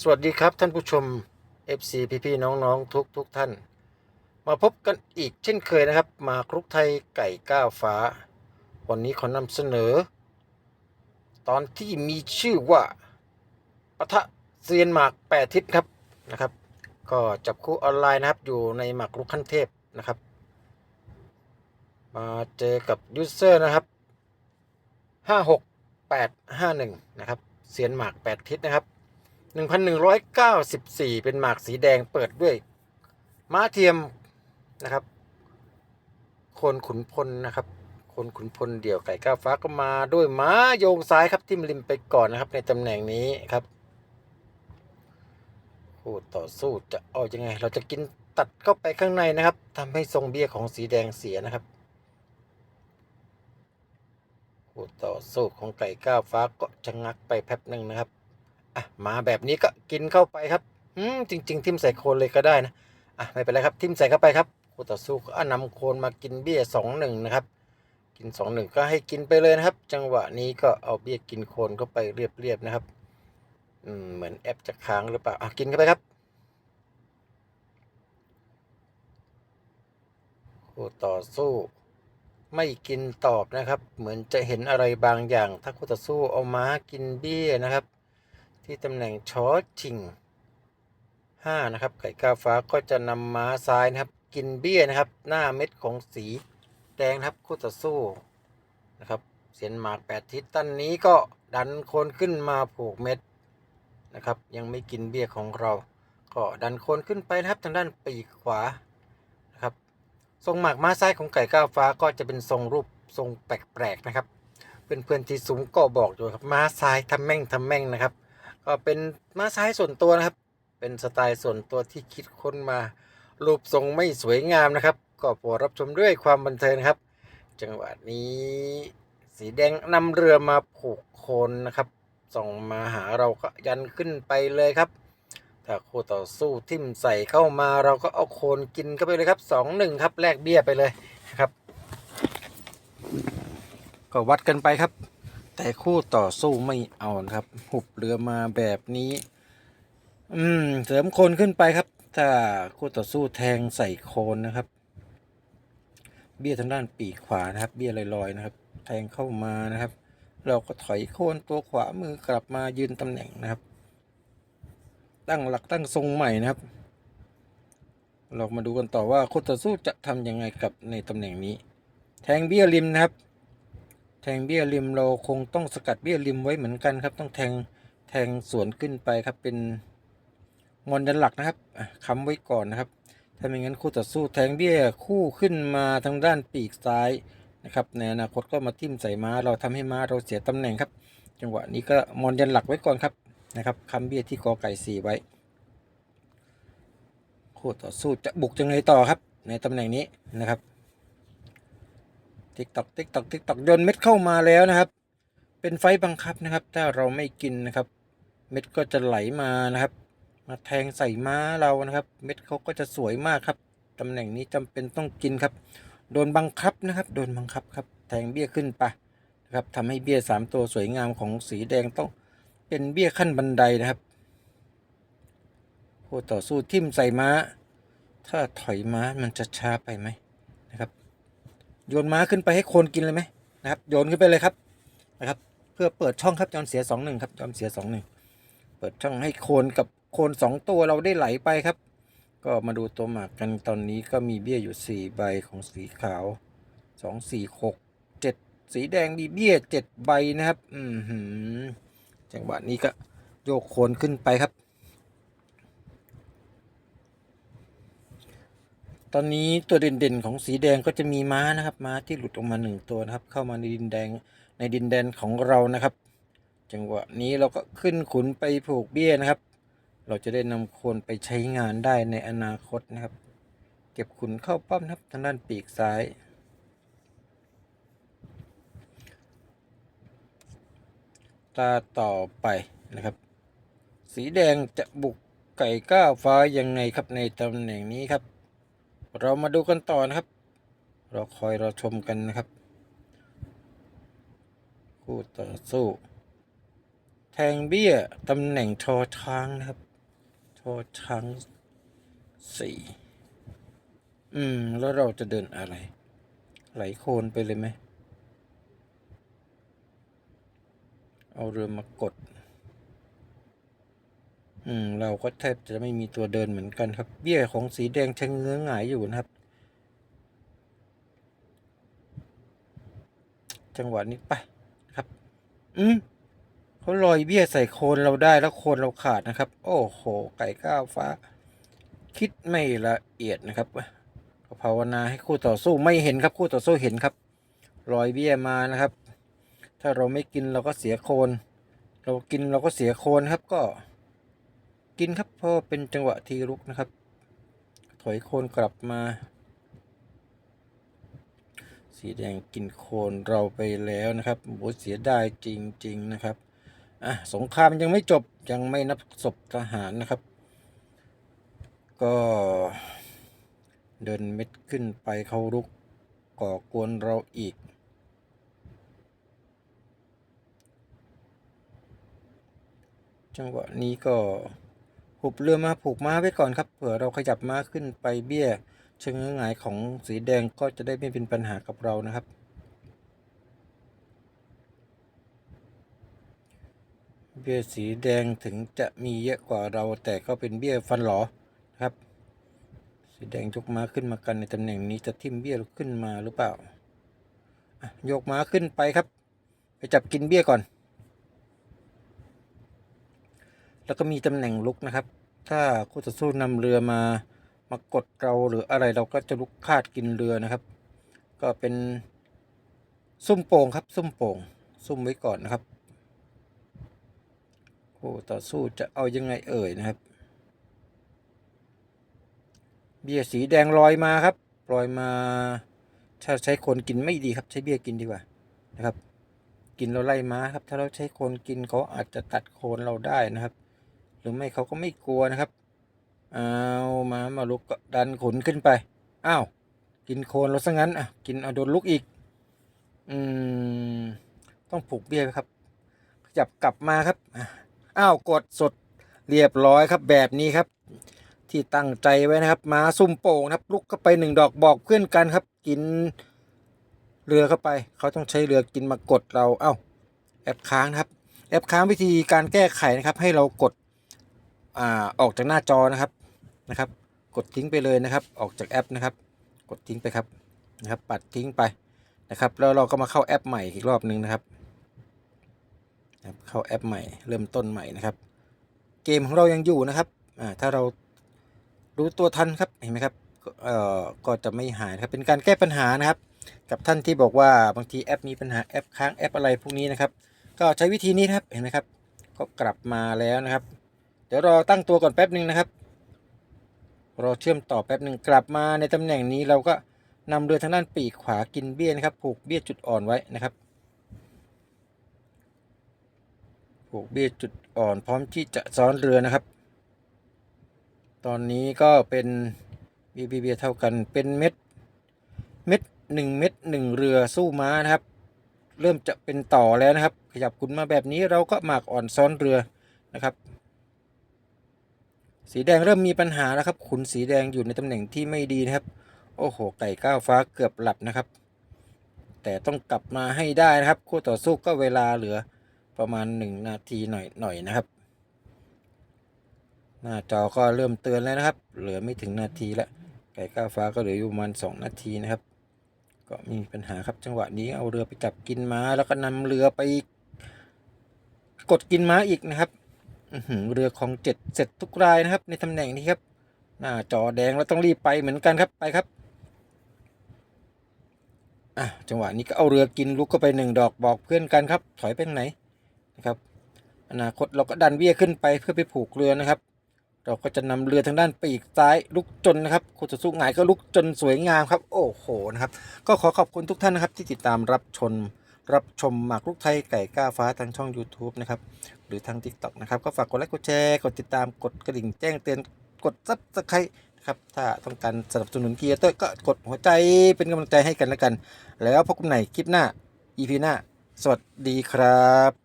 สวัสดีครับท่านผู้ชม FC พี่ๆน้องๆ ทุกทุกท่าน มาพบกันอีกเช่นเคยนะครับ มาคลุกไทยไก่ก้าวฟ้า วันนี้ขอนำเสนอ ตอนที่มีชื่อว่าปะทะเซียนหมากแปดทิศครับนะครับ ก็จับคู่ออนไลน์นะครับอยู่ในหมากรุกขั้นเทพนะครับ มาเจอกับยูเซอร์นะครับห้าหกแปดห้าหนึ่งนะครับเซียนหมากแปดทิศนะครับ 1,194 เป็นหมากสีแดงเปิดด้วย ม้าเทียมนะครับคนขุนพลนะครับคนขุนพลเดี่ยวไก่ก้าวฟ้าก็มาด้วยม้าโยงซ้ายครับทิ่มริมไปก่อนนะครับ ในตำแหน่งนี้ครับคู่ต่อสู้จะเอาอยังไง เราจะกินตัดเข้าไปข้างในนะครับทำให้ทรงเบี้ยของสีแดงเสียนะครับคู่ต่อสู้ของไก่ก้าวฟ้าก็ชะงักไปแป๊บหนึ่งนะครับ อะมาแบบนี้ก็กินเข้าไปครับอืมจริง ๆ ทิมใส่โคนเลยก็ได้นะอะไม่เป็นไรครับทิมใส่เข้าไปครับคู่ต่อสู้ก็เอานำโคนมากินเบี้ยสองหนึ่งนะครับ กินสองหนึ่งก็ให้กินไปเลยนะครับ จังหวะนี้ก็เอาเบี้ยกินโคนเข้าไปเรียบๆนะครับอืมเหมือนแอปจะค้างหรือเปล่าอะกินเข้าไปครับคู่ต่อสู้ ไม่กินตอบนะครับ เหมือนจะเห็นอะไรบางอย่าง ถ้าคู่ต่อสู้เอาม้ากินเบี้ยนะครับ ที่ตำแหน่งชอชิงห้านะครับไก่กาฟ้าก็จะนำม้าซ้ายนะครับ กินเบี้ยนะครับ หน้าเม็ดของสีแดงนะครับคู่ต่อสู้นะครับเสียนหมากแปดทิศตั้นนี้ก็ดันโคนขึ้นมาผูกเม็ดนะครับ ยังไม่กินเบี้ยของเรา ก็ดันโคนขึ้นไปนะครับทางด้านปีกขวานะครับทรงหมากม้าซ้ายของไก่ก้าวฟ้าก็จะเป็นทรงรูปทรงแปลกๆนะครับเพื่อนๆที่สูงก็บอกอยู่ครับม้าซ้ายทำแม่งทำแม่งนะครับ ก็เป็นม้าซ้ายส่วนตัวนะครับ เป็นสไตล์ส่วนตัวที่คิดค้นมา รูปทรงไม่สวยงามนะครับ ก็โปรดรับชมด้วยความบันเทิงครับ จังหวะนี้ สีแดงนำเรือมาผูกโคนนะครับ ส่งมาหาเราก็ยันขึ้นไปเลยครับ ถ้าคู่ต่อสู้ทิ่มใส่เข้ามาเราก็เอาโคนกินเข้าไปเลยครับสองหนึ่งครับแลกเบี้ยไปเลยนะครับ ก็วัดกันไปครับ แต่คู่ต่อสู้ไม่เอานครับ หุบเรือมาแบบนี้ อืม เสริมโคนขึ้นไปครับ ถ้าคู่ต่อสู้แทงใส่โคนนะครับ เบี้ยทางด้านปีกขวานะครับ เบี้ยลอยๆนะครับ แทงเข้ามานะครับ เราก็ถอยโคนตัวขวามือกลับมายืนตำแหน่งนะครับ ตั้งหลักตั้งทรงใหม่นะครับ เรามาดูกันต่อว่าคู่ต่อสู้จะทำยังไงกับในตำแหน่งนี้ แทงเบี้ยริมนะครับ แทงเบี้ยริมเราคงต้องสกัดเบี้ยริมไว้เหมือนกันครับ ต้องแทงแทงสวนขึ้นไปครับเป็นงอนดันหลักนะครับค้ำไว้ก่อนนะครับถ้าไม่งั้นคู่ต่อสู้แทงเบี้ยคู่ขึ้นมาทางด้านปีกซ้ายนะครับในอนาคตก็มาทิ่มใส่ม้า เราทำให้ม้าเราเสียตำแหน่งครับ จังหวะนี้ก็มอนยันหลักไว้ก่อนครับนะครับค้ำเบี้ยที่กอไก่สี่ไว้คู่ต่อสู้จะบุกยังไงต่อครับ ในตำแหน่งนี้นะครับ ติ๊กตอกติ๊กตอกติ๊กตอกโยนเม็ดเข้ามาแล้วนะครับ เป็นไฟบังคับนะครับ ถ้าเราไม่กินนะครับ เม็ดก็จะไหลมานะครับ มาแทงใส่ม้าเรานะครับ เม็ดเขาก็จะสวยมากครับตำแหน่งนี้จำเป็นต้องกินครับ โดนบังคับนะครับ โดนบังคับครับ แทงเบี้ยขึ้นไปนะครับทำให้เบี้ยสามตัวสวยงามของสีแดงต้องเป็นเบี้ยขั้นบันไดนะครับคู่ต่อสู้ทิ่มใส่ม้า ถ้าถอยม้ามันจะช้าไปไหมนะครับ โยนม้าขึ้นไปให้โคนกินเลยไหมนะครับ โยนขึ้นไปเลยครับนะครับ เพื่อเปิดช่องครับยอมเสียสองหนึ่งครับยอมเสียสองหนึ่งเปิดช่องให้โคนกับโคนสองตัวเราได้ไหลไปครับ ก็มาดูตัวหมากกันตอนนี้ก็มีเบี้ยอยู่สี่ใบของสีขาวสองสี่หกเจ็ดสีแดงมีเบี้ยเจ็ดใบนะครับ อืมจังหวะนี้ก็โยกโคนขึ้นไปครับ ตอนนี้ตัวเด่นๆของสีแดงก็จะมีม้านะครับ ม้าที่หลุดออกมาหนึ่งตัวนะครับ เข้ามาในดินแดงในดินแดนของเรานะครับ จังหวะนี้เราก็ขึ้นขุนไปผูกเบี้ยนะครับ เราจะได้นำโคนไปใช้งานได้ในอนาคตนะครับ เก็บขุนเข้าป้อมนะครับทางด้านปีกซ้าย ตาต่อไปนะครับ สีแดงจะบุกไก่ก้าวฟ้ายังไงครับในตำแหน่งนี้ครับ เรามาดูกันต่อนะครับ เราคอยเราชมกันนะครับ คู่ต่อสู้ แทงเบี้ยตำแหน่งชอช้างนะครับ ชอช้างสี่อืม แล้วเราจะเดินอะไร ไหลโคลนไปเลยไหม เอาเรือมากด อืมเราก็แทบจะไม่มีตัวเดินเหมือนกันครับ เบี้ยของสีแดงชะเงื้อหงายอยู่นะครับ จังหวะนี้ไปครับ อืมเขาลอยเบี้ยใส่โคนเราได้แล้วโคนเราขาดนะครับ โอ้โห ไก่ก้าวฟ้า คิดไม่ละเอียดนะครับภาวนาให้คู่ต่อสู้ไม่เห็นครับคู่ต่อสู้เห็นครับลอยเบี้ยมานะครับ ถ้าเราไม่กินเราก็เสียโคน เรากินเราก็เสียโคนครับก็ กินครับพราะเป็นจังหวะทีรุกนะครับ ถอยโคนกลับมา สีแดงกินโคนเราไปแล้วนะครับโหเสียดายจริง ๆนะครับอะสงครามยังไม่จบยังไม่นับศพทหารนะครับ ก็เดินเม็ดขึ้นไปเขารุกก่อกวนเราอีกจังหวะนี้ก็ หุบเรือมาผูกม้าไว้ก่อนครับ เผื่อเราขยับม้าขึ้นไปเบี้ยเชิงหงายของสีแดงก็จะได้ไม่เป็นปัญหากับเรานะครับ เบี้ยสีแดงถึงจะมีเยอะกว่าเราแต่ก็เป็นเบี้ยฟันหลอครับ สีแดงยกม้าขึ้นมากันในตำแหน่งนี้จะทิ่มเบี้ยขึ้นมาหรือเปล่าอะยกม้าขึ้นไปครับ ไปจับกินเบี้ยก่อน แล้วก็มีตำแหน่งลุกนะครับ ถ้าคู่ต่อสู้นำเรือมามากดเราหรืออะไรเราก็จะลุกคาดกินเรือนะครับ ก็เป็นซุ่มโป่งครับ ซุ่มโป่งซุ่มไว้ก่อนนะครับคู่ต่อสู้จะเอายังไงเอ่ยนะครับ เบี้ยสีแดงลอยมาครับลอยมาถ้าใช้คนกินไม่ดีครับ ใช้เบี้ยกินดีกว่านะครับ กินเราไล่ม้าครับ ถ้าเราใช้คนกินเขาอาจจะตัดโคนเราได้นะครับ หรือไม่เขาก็ไม่กลัวนะครับ เอามามาลุกก็ดันขนขึ้นไป อ้าว กินโคนเราซะงั้นอะกินเอาโดนลุกอีก อืม ต้องผูกเบี้ยครับ ขยับกลับมาครับ อ้าวกดสดเรียบร้อยครับแบบนี้ครับ ที่ตั้งใจไว้นะครับ มาซุ่มโป่งครับ ลุกเข้าไปหนึ่งดอกบอกเพื่อนกันครับ กินเรือเข้าไป เขาต้องใช้เรือกินมากดเรา เอ้า แอปค้างครับ แอปค้างวิธีการแก้ไขนะครับ ให้เรากด อ่าออกจากหน้าจอนะครับนะครับ กดทิ้งไปเลยนะครับ ออกจากแอปนะครับ กดทิ้งไปครับนะครับ ปัดทิ้งไปนะครับ แล้วเราก็มาเข้าแอปใหม่อีกรอบหนึ่งนะครับนะครับเข้าแอปใหม่เริ่มต้นใหม่นะครับ เกมของเรายังอยู่นะครับอ่าถ้าเรารู้ตัวทันครับเห็นไหมครับเอ่อก็จะไม่หายครับเป็นการแก้ปัญหานะครับ กับท่านที่บอกว่าบางทีแอปมีปัญหาแอปค้างแอปอะไรพวกนี้นะครับ ก็ใช้วิธีนี้ครับเห็นไหมครับ ก็กลับมาแล้วนะครับ ดี๋ยวรอตั้งตัวก่อนแป๊บหนึ่งนะครับ รอเชื่อมต่อแป๊บหนึ่งกลับมาในตำแหน่งนี้เราก็นำเรือทางด้านปีกขวากินเบี้ยนะครับ ผูกเบี้ยจุดอ่อนไว้นะครับ ผูกเบี้ยจุดอ่อนพร้อมที่จะซ้อนเรือนะครับ ตอนนี้ก็เป็นเบี้ยเบี้ยเท่ากันเป็นเม็ดเม็ดหนึ่งเม็ดหนึ่งเรือสู้ม้านะครับ เริ่มจะเป็นต่อแล้วนะครับ ขยับขุนมาแบบนี้เราก็หมากอ่อนซ้อนเรือนะครับ สีแดงเริ่มมีปัญหาแล้วครับ ขุนสีแดงอยู่ในตำแหน่งที่ไม่ดีนะครับ โอ้โห ไก่ก้าวฟ้าเกือบหลับนะครับ แต่ต้องกลับมาให้ได้นะครับ คู่ต่อสู้ก็เวลาเหลือประมาณหนึ่งนาทีหน่อยหน่อยนะครับ หน้าจอก็เริ่มเตือนแล้วนะครับ เหลือไม่ถึงนาทีล้วไก่ก้าวฟ้าก็เหลืออยู่ประมาณสองนาทีนะครับ ก็มีปัญหาครับ จังหวะนี้เอาเรือไปจับกินม้า แล้วก็นำเรือไปกดกินม้าอีกนะครับ เรือของเจ็ดเสร็จทุกรายนะครับ ในตำแหน่งนี้ครับ หน้าจอแดงแล้วต้องรีบไปเหมือนกันครับไปครับอะจังหวะนี้ก็เอาเรือกินลุกเข้าไปหนึ่งดอกบอกเพื่อนกันครับ ถอยไปทางไหนนะครับ อนาคตเราก็ดันเบี้ยขึ้นไปเพื่อไปผูกเรือนะครับ เราก็จะนำเรือทางด้านปีกซ้ายลุกจนนะครับคู่ต่อสู้งายก็ลุกจนสวยงามครับ โอ้โหนะครับ ก็ขอขอบคุณทุกท่านนะครับที่ติดตามรับชม รับชมหมากรุกไทยไก่ก้าฟ้าทางช่อง YouTube นะครับ หรือทาง TikTok นะครับ ก็ฝากกดไลค์กดแชร์ กดติดตามกดกระดิ่งแจ้งเตือนกดซับสไครต์นะครับ ถ้าต้องการสนับสนุนเกียร์เตอร์ก็กดหัวใจเป็นกำลังใจให้กันแล้วกัน แล้วพบกันใหม่คลิปหน้า EP หน้า สวัสดีครับ